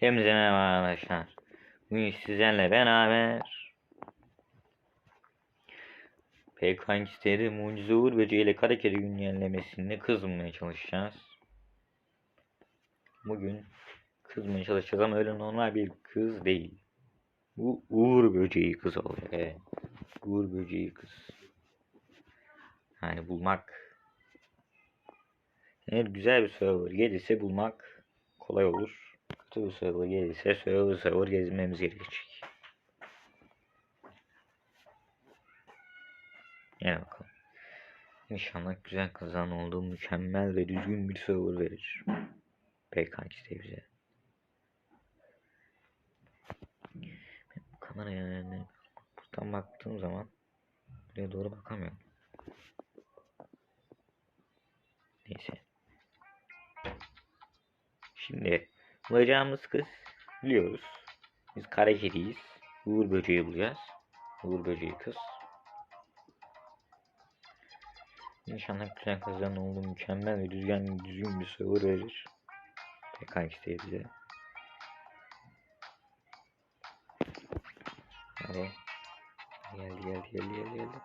Hepinize merhaba arkadaşlar. Bugün sizlerle beraber PKN istedi Mucize Uğur Böceği ile Karakeri güncellemesinde kızmaya çalışacağız. Bugün kızmaya çalışacağız ama öyle normal bir kız değil. Bu Uğur Böceği kız olacak. Evet. Uğur Böceği kız. Yani bulmak eğer güzel bir server gelirse bulmak kolay olur. Kötü bir server gelirse server server gezmemiz gerekecek. Gel bakalım. İnşallah güzel kazan olduğu mükemmel ve düzgün bir server verir. PK işte bize. Bu kameraya yani buradan baktığım zaman buraya doğru bakamıyorum. Neyse. Şimdi bulacağımız kız biliyoruz. Biz kara kediyiz. Uğur böceği bulacağız. Uğur böceği kız. İnşallah güzel kızların olduğu mükemmel ve düzgün, düzgün bir server verir. Pek isteği bize. Hadi. Geldi geldi geldi geldi geldi.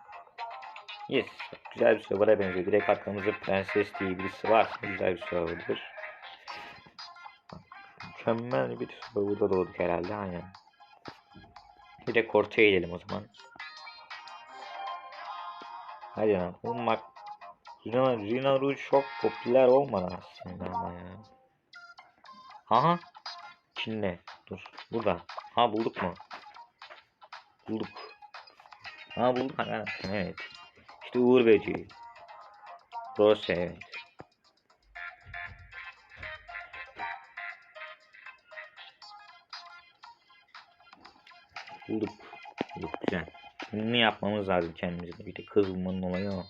Yes. Güzel bir server'a benziyor. Direkt arkamızda prenses diye birisi varsa güzel bir serverdır. Mükemmel bir serverda doğduk herhalde aynen. Bir de kortaya gidelim o zaman. Hadi lan. Oğlum bak. Rina, Rina Rouge çok popüler olmadı aslında ama ya. Aha. Çin'de. Dur. Burada. Ha bulduk mu? Bulduk. Ha bulduk. Ha, evet. İşte Uğur Böceği. Rose evet. Bulduk. Bulduk güzel. Bunu yapmamız lazım kendimize. Bir de kız bulmanın olayı o.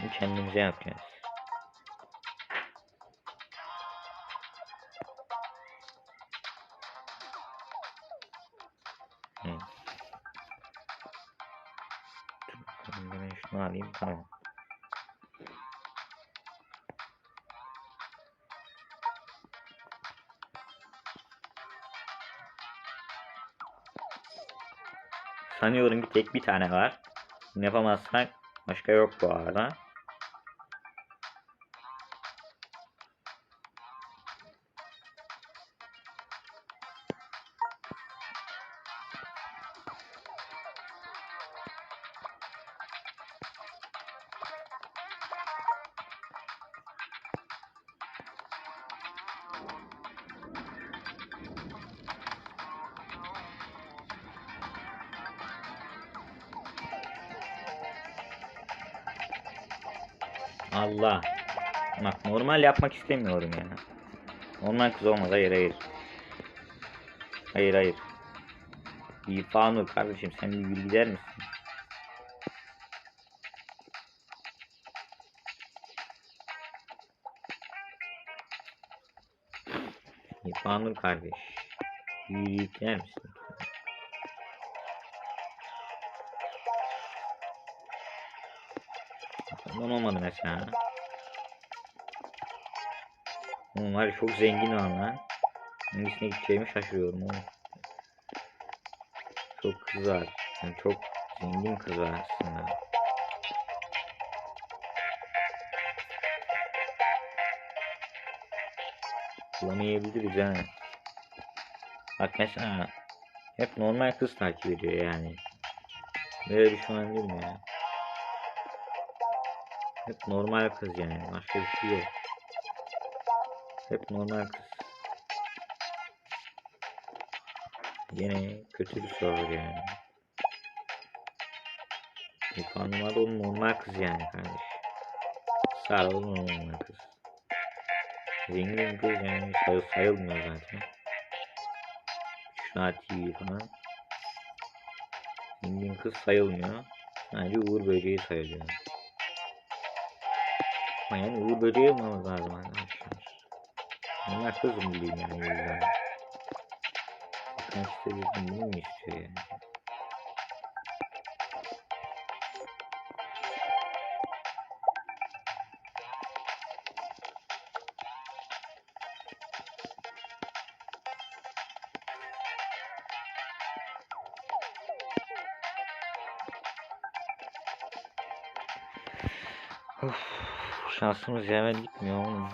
Bunu kendimize yapacağız. Sanıyorum ki tek bir tane var. Yapamazsak başka yok bu arada. Normal yapmak istemiyorum ya. Normal kız olmaz hayır hayır. Hayır hayır. İfanur kardeşim sen bir gül gider misin? İfanur kardeş. Bir gider misin? Ondan olmadı mesela. Ya çok zengin var lan. Hangisine gideceğimi şaşırıyorum oğlum. Çok kız var. Yani çok zengin kız var aslında. Bulamayabiliriz ha. Bak mesela hep normal kız takip ediyor yani. Böyle olabilir mi ya? Hep normal kız yani. Başka bir şey yok. Hep normal kız. Yine kötü bir soru yani. Yukarıma da onun normal kız yani kardeş. Sarı onun normal kız. Zengin kız yani say sayılmıyor zaten. Şuna TV falan. Zengin kız sayılmıyor. Sadece Uğur Böceği sayılıyor. Ama yani Uğur Böceği olmamız lazım arkadaşlar. Bunlar kızım bulayım yani yüzden. Kaç seviyordum bunu mu istiyor yani? Of, şansımız yemen gitmiyor oğlum.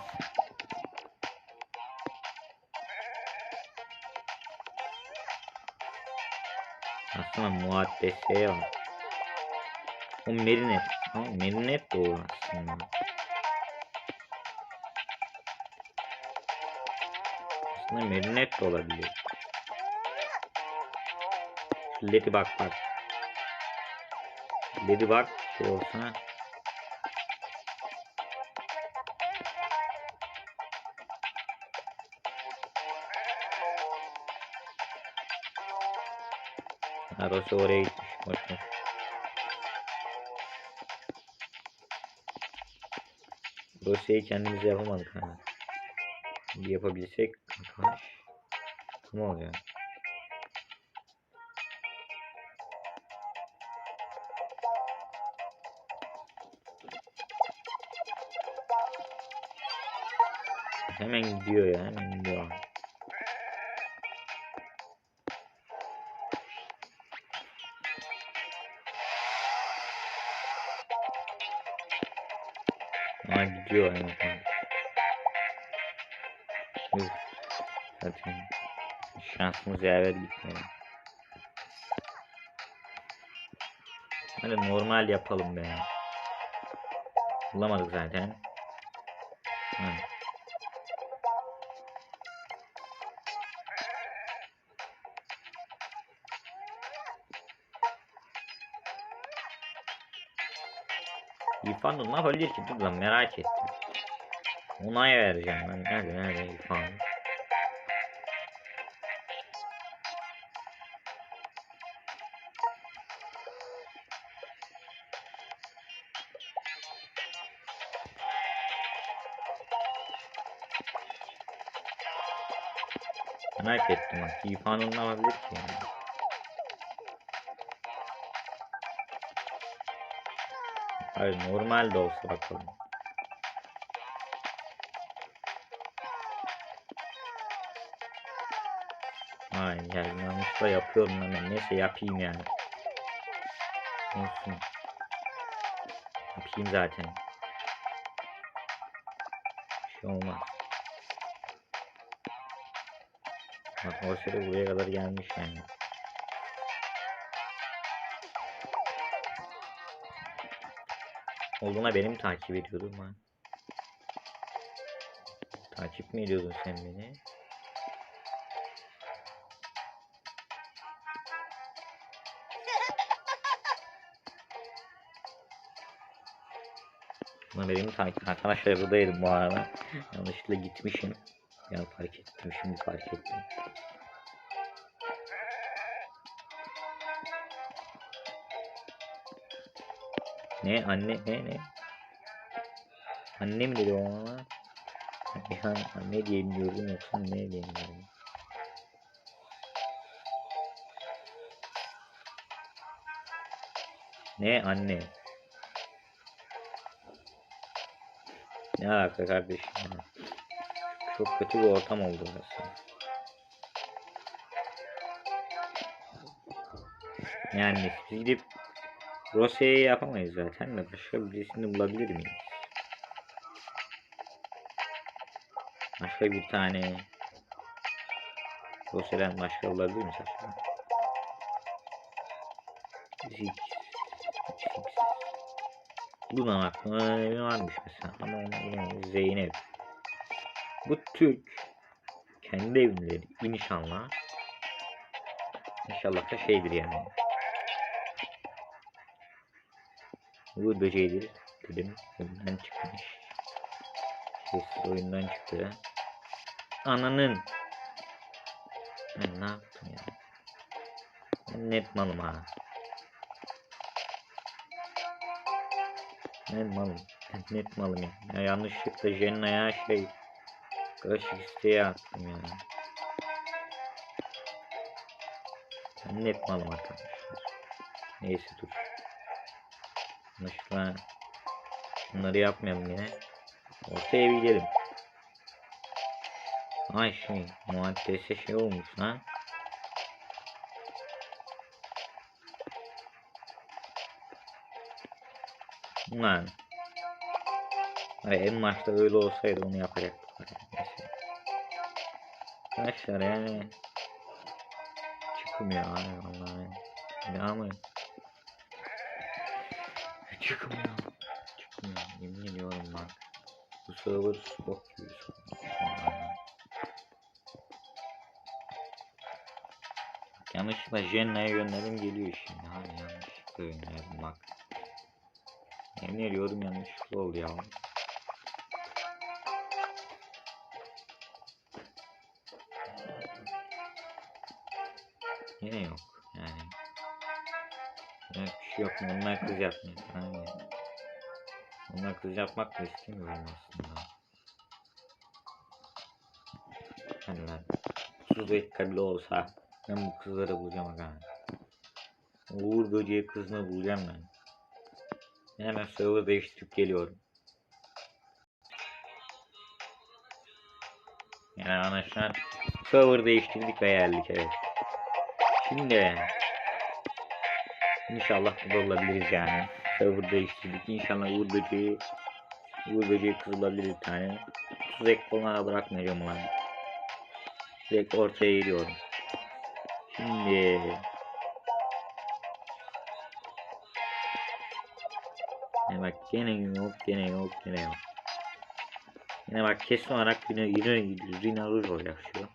Aslında muaddeseye var. O merinet. Ama merinet de o aslında. Aslında merinet de olabilir. Şu Lady bak bak. Lady bak şey olsa. Rossi oraya gitmiş. Boş ver. Rossi'yi kendimiz yapamadık ha. Bir yapabilsek arkadaş. Ne oluyor? Hemen gidiyor ya hemen gidiyor. Gidiyor hemen. Uf. Zaten şansımız yaver gitmiyor. Hadi normal yapalım be. Bulamadık zaten. Ha. İrfan ne yapabilir ki? Dur lan merak ettim. Onay vereceğim ben. Nerede nerede İrfan? Merak ettim bak. İrfan'ın ne yapabilir ki yani? Hayır normal de olsa bakalım. Ay yani yanlışla yapıyorum hemen. Neyse yapayım yani. Olsun. Yapayım zaten. Bir şey olmaz. Bak o sırada buraya kadar gelmiş yani. Olduğuna benim takip ediyordun ha. Takip mi ediyordun sen beni? Ama benim takip arkadaşlar buradaydım bu arada. Yanlışlıkla gitmişim. Ya fark ettim şimdi fark ettim. Ne anne ne ne? Anne mi dedi ona? Ya anne diye biliyordum yoksa ne diye. Ne anne? Ne alaka kardeşim ya? Çok kötü bir ortam oldu burası. Yani gidip Rosya'yı yapamayız zaten de başka birisini bulabilir miyiz? Başka bir tane Rosya'dan başka bulabilir miyiz acaba? Zix Luna aklıma varmış mesela ama. Zeynep Bu Türk kendi evlileri inşallah İnşallah da şeydir yani Bu böceğidir dedim. Oyundan çıkmış. Ses oyundan çıktı. Ananın. Ben ne yaptım ya? Ben net malım ha. Net malım. Ben net malım ya. ya yanlışlıkla Jenna'ya şey karışık isteğe attım ya. Ben net malım arkadaşlar. Neyse dur. Yanlışlıkla bunları yapmayalım yine. Ortaya bir gidelim. Ay şey muaddese şey olmuş lan. Lan. Hani en başta öyle olsaydı onu yapacaktık. Arkadaşlar yani çıkmıyor abi vallahi. Devamı çıkmıyor. Çıkmıyor. Yemin ediyorum bak. Bu server bok gibi. Yanlışlıkla Jenna'ya gönderdim geliyor şimdi. Hani yanlışlıkla gönderdim bak. Yemin ediyorum yanlışlıkla oldu ya. Yine yok yani. Evet yok. Onlar kız yapmıyor. Yani. Onlar kız yapmak da istemiyorum aslında. Hani lan. 30 dakika olsa ben bu kızları bulacağım aga. Uğur böceği kızını bulacağım ben. Ben hemen server değiştirip geliyorum. Yani anlaşılan server değiştirdik ve geldik evet. Şimdi inşallah bulabiliriz yani. Server değiştirdik. İnşallah Uğur böceği Uğur böceği kız bulabilir bir tane. Tuzak onlara bırakmayacağım ulan. Direkt ortaya giriyorum. Şimdi Yine bak gene yok gene yok gene yok. Yine bak kesin olarak yine yine Rina Rouge olacak şu.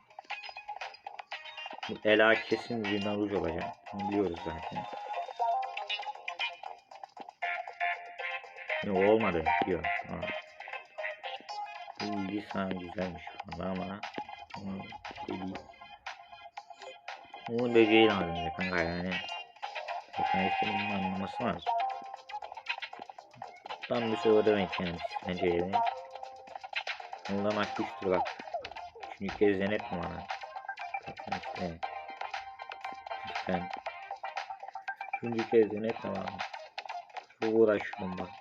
Ela kesin Rina Rouge olacak. Biliyoruz zaten. Yok olmadı. Yok. Ha. Bu bilgi sana güzelmiş valla ama ama şey değil. Bu böceği lazım ya kanka yani. Bakın istedim anlaması lazım. Tam bir şey ödemek yani bence yani. Ondan aktiftir bak. Üçüncü kez denet mi bana? Bakın işte. Lütfen. Üçüncü kez denet mi bana? Çok uğraşıyorum bak.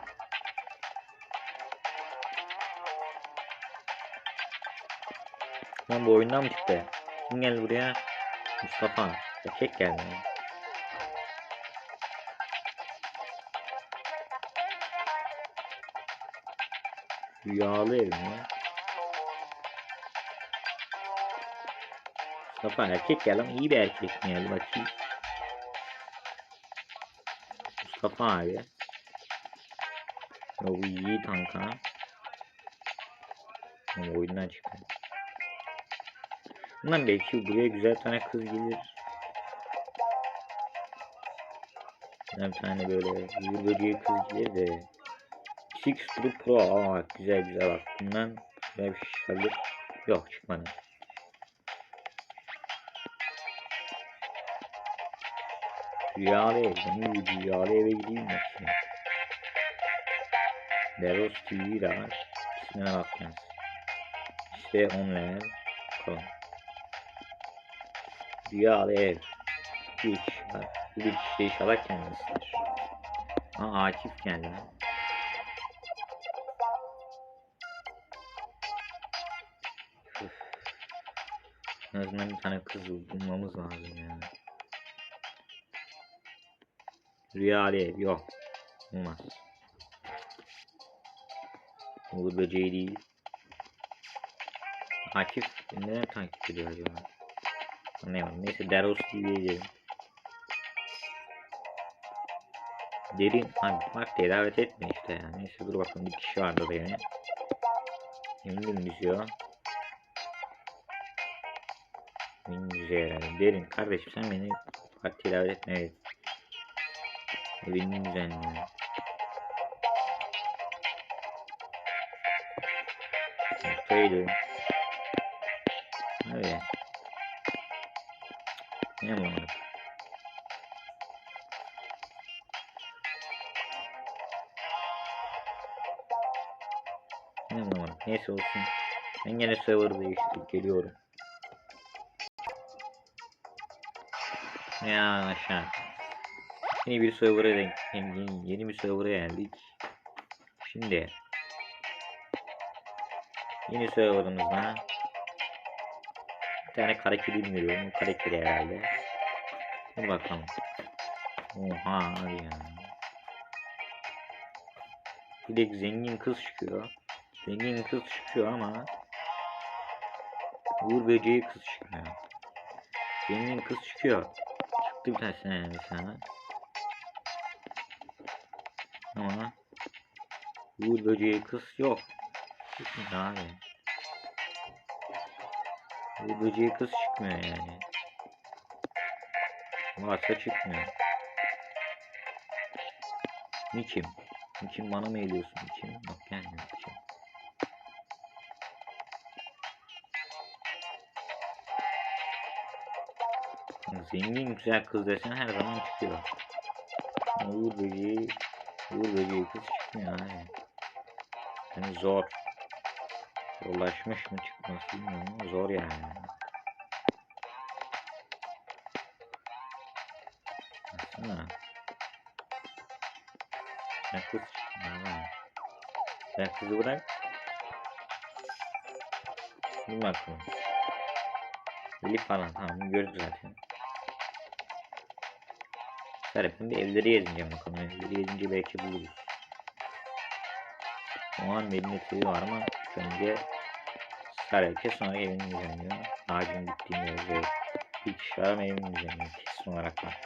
Lan bu oyundan mı çıktı? Kim geldi buraya? Mustafa. Erkek geldi. Rüyalı ev mi? Mustafa erkek gel ama iyi bir erkek mi geldi bakayım. Mustafa abi. Ya bu iyi kanka. Ama oyundan çıktı. Bundan belki buraya güzel tane kız gelir. Bir tane böyle uğur böceği kız gelir de. Six True Pro. Aa güzel güzel bak. Bundan güzel bir şey çıkabilir. Yok çıkmadı. Rüyalı ev. Ben bir rüyalı eve gideyim bakayım. Deros TV de var. İsmine bakacağız. İşte online. Bakalım. Rüyalı ev. Bir kişi var. Bu bir kişi inşallah kendisidir. Aa Akif geldi lan. En azından bir tane kız bulmamız lazım ya. Rüya ev yok. Olmaz. Uğur böceği değil. Akif neden takip ediyor acaba? Anlayamadım. Neyse Deros TV'ye gidelim. Derin abi bak davet etmiyor işte ya. Neyse dur bakalım bir kişi vardı da yani. Eminim düşüyor. Eminim düşüyor herhalde. Derin kardeşim sen beni partiye davet etme evet. Evinin düzenliyor. Noktaydı. Öyle. Ne bu? Ne bulamadım. Neyse olsun. Ben gene server değiştirip geliyorum. Ya aşağı. Yeni bir server'a denk yeni, yeni bir server'a geldik. Şimdi yeni server'ımızda bir tane karakteri veriyorum. Bu karakteri herhalde. Dur bakalım. Oha hadi ya. Bir de zengin kız çıkıyor. Zengin kız çıkıyor ama Uğur böceği kız çıkıyor. Zengin kız çıkıyor. Çıktı bir tanesine mesela. Ama Uğur böceği kız yok. Çıkmıyor abi. Uğur böceği kız çıkmıyor yani. Varsa çıkmıyor. Niçin? Niçin bana mı ediyorsun? Niçin? Bak gelmiyor niçin. Zengin güzel kız desen her zaman çıkıyor. Uğur böceği, Uğur böceği kız çıkmıyor yani. Yani zor. Zorlaşmış mı çıkması bilmiyorum zor yani. Baksana. Sen kız ama. Sen kızı bırak. Dur bakalım. Elif falan tamam gördük zaten. Serap'ın bir evleri yazınca bakalım. Evleri yazınca belki buluruz. O an benim eteği var ama önce Serap'e sonra evini düzenliyor. Ağacın bir kişi var ama evini düzenliyor. Kesin olarak var.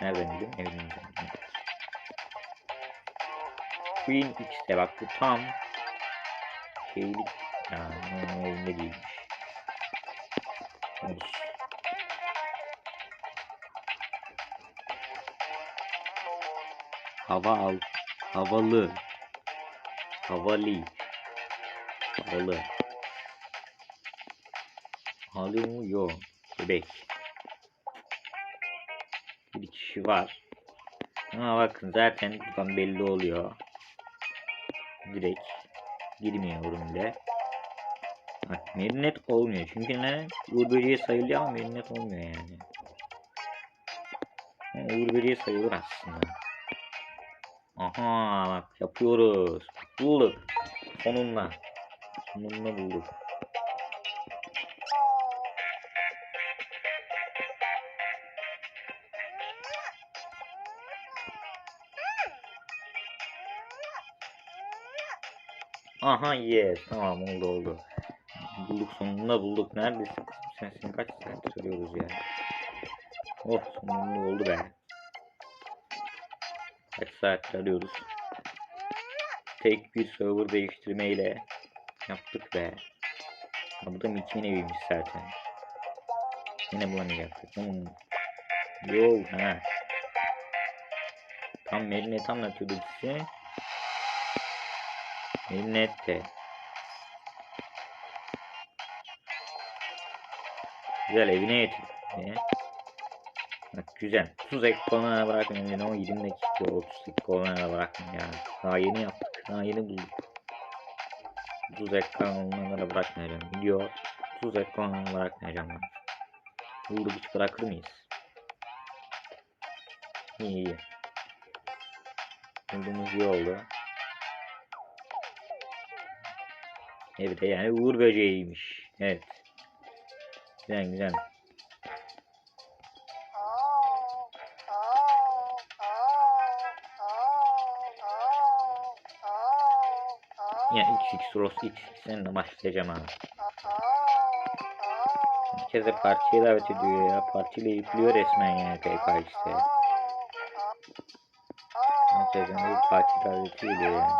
Nereden bildim? Evini düzenliyor. Queen X'te bak bu tam şeylik yani evinde değilmiş. Olsun. Hava al. Havalı. Havalı. Havalı. Alıyor. Bebek. Bir kişi var. Ama bakın zaten buradan belli oluyor. Direkt girmiyorum bile. Bak merinet olmuyor. Çünkü ne? Uğur böceği sayılıyor ama merinet olmuyor yani. Uğur böceği sayılır aslında. Aha bak yapıyoruz. Bulduk. Sonunda. Sonunda bulduk. Aha yes. Tamam oldu oldu. Bulduk sonunda bulduk. Neredesin kızım sen? Seni kaç saat arıyoruz ya. Oh sonunda oldu be. Kaç saat arıyoruz. Tek bir server değiştirmeyle yaptık be. Ha, bu da Mickey'in eviymiş zaten. Yine bulamayacaktık. Hmm. Yo ha. Tam Merinet anlatıyordum size. Merinet. Güzel evine getirdik. beni. Bak güzel. 30 dakika olana bırakmayın dedim ama 20 dakika 30 dakika olana bırakmayın ya. Daha yeni yaptık. Daha yeni bulduk. 30 dakika olana bırakmayacağım. Video 30 dakika olana bırakmayacağım ben. Bulduk hiç bırakır mıyız? İyi iyi. Bulduğumuz iyi oldu. Evet yani uğur böceğiymiş. Evet. Güzel güzel. Ya XX Ross XX'den başlayacağım abi. Herkese partiye davet ediyor ya. Partiyle yüklüyor resmen yani PK işte. Herkesten bir parti daveti geliyor yani.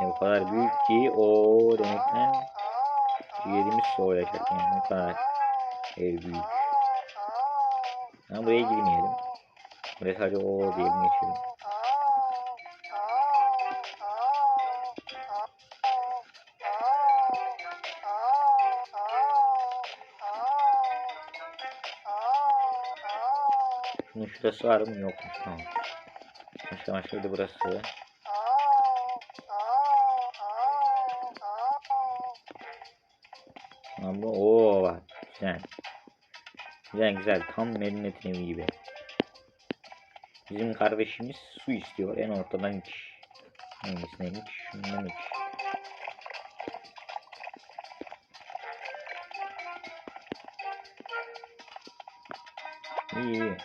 Ya o kadar büyük ki o demekten ciğerimiz soğuyacak yani o kadar ev büyük. Ama buraya girmeyelim. Buraya sadece o diyelim geçelim. Şunun şurası var mı? Yokmuş tamam. Başka başka da burası. Ama o var. Güzel. Güzel güzel. Tam Medinet evi gibi. Bizim kardeşimiz su istiyor. En ortadan iç. Hangisine iç? Şundan iç. İyi iyi.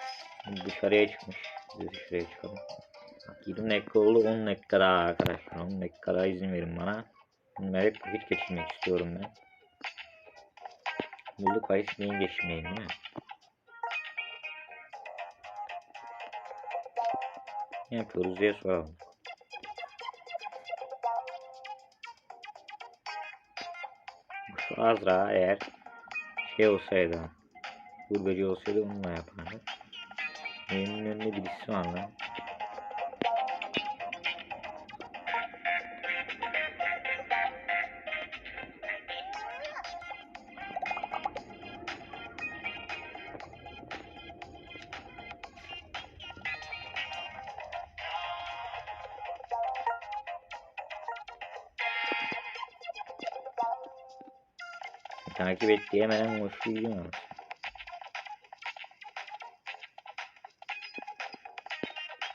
Dışarıya çıkmış. Biz dışarıya çıkalım. Bak 20 dakika oldu 10 dakika daha arkadaşlar. 10 dakika daha izin verin bana. Bunları vakit geçirmek istiyorum ben. Bulduk bahis neyi geçirmeyin değil mi? Ne yapıyoruz diye soralım. Şu Azra eğer şey olsaydı Gurbeci olsaydı onunla yapardı. Benim önünde birisi var lan. Takip et diye hemen koşuyor.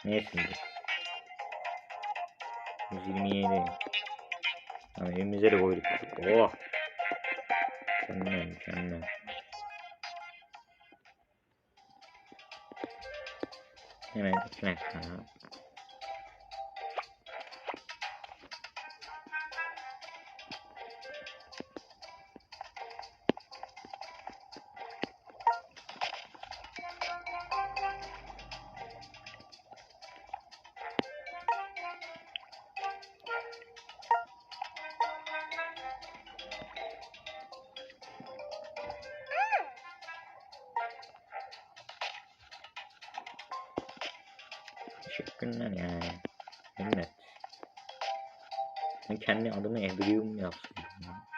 Neyse. 127. Tamam evimize de koyduk. Oh. Mükemmel mükemmel. Hemen iki dakika. Teşekkürler yani. Millet. Ben kendi adımı Edrium yapsaydım. ya.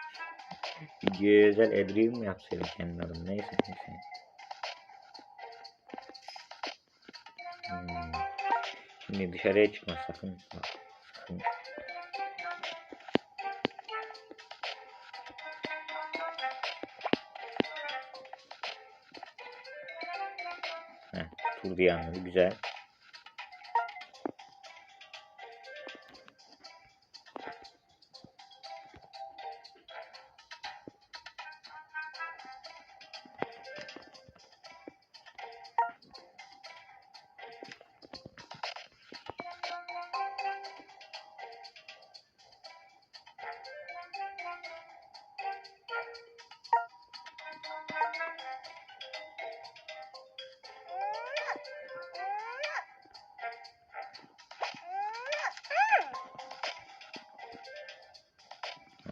Videoya özel Edrium yapsaydım kendi adımı. Neyse neyse. Hmm. Şimdi dışarıya çıkma sakın. Sakın. Heh, tur diye anladı. Güzel.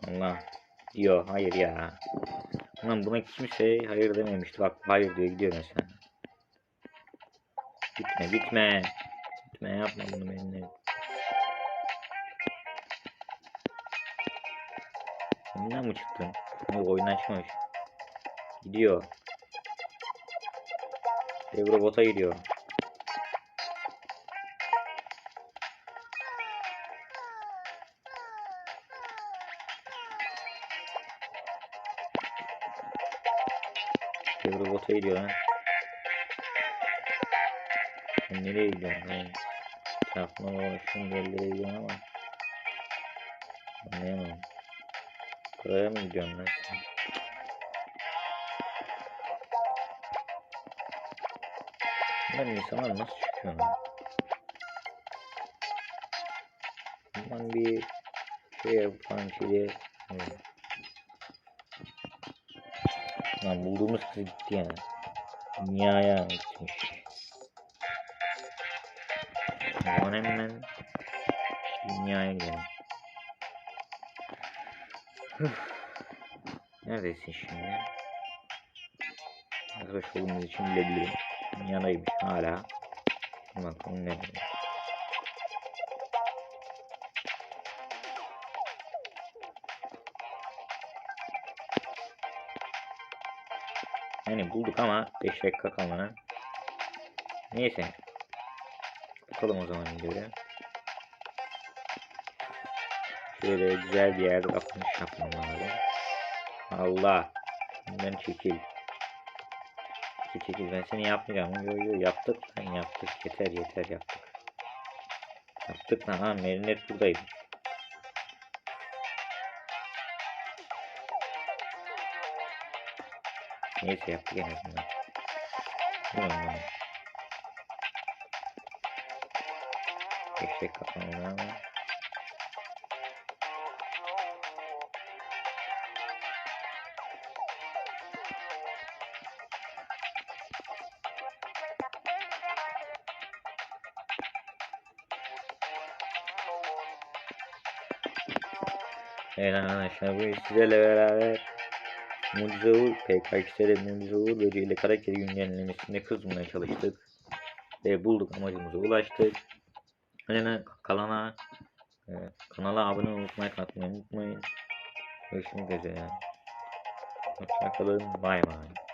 Allah diyor hayır ya. Ulan buna kimse hayır dememişti. Bak hayır diyor gidiyor mesela. Gitme gitme. Gitme yapma bunu benimle. Oyundan mı çıktın? Yok oyundan çıkmamış. Gidiyor. Dev robota gidiyor. Dev robota gidiyor lan. Sen nereye gidiyorsun? lan? Çarpma ulaşım yerlere gidiyorsun ama. Anlayamadım. Buraya mı gidiyorsun lan? Bunlar insanlar nasıl çıkıyor lan? Bundan bir şey yapan şeyi... Evet. Lan bulduğumuz kız gitti yani. Dünyaya gitmiş. O zaman hemen dünyaya gidelim. Neredesin şimdi? Arkadaş olduğumuz için bilebilirim. Dünyadaymış hala. Bakalım nerede? Yani bulduk ama 5 dakika kalmadan Neyse. Bakalım o zaman videoya. Şöyle güzel bir yerde kapanış yapmam lazım. Allah. Ben çekil. Çekil ben seni yapmayacağım. Yo yo yaptık lan yaptık. Yeter yeter yaptık. Yaptık lan ha Merinet buradaydı. Neyse yaptık en azından. Bilmiyorum ben. Eşek kapandı ama. Evet arkadaşlar bugün sizlerle beraber Mucize Uğur PK2'de Mucize Uğur böceğiyle karakteri güncellemesinde kız bulmaya çalıştık. Ve bulduk amacımıza ulaştık. Öyle kalana e, kanala abone olmayı unutmayın, unutmayın. Görüşmek üzere. Hoşçakalın. Bay bay.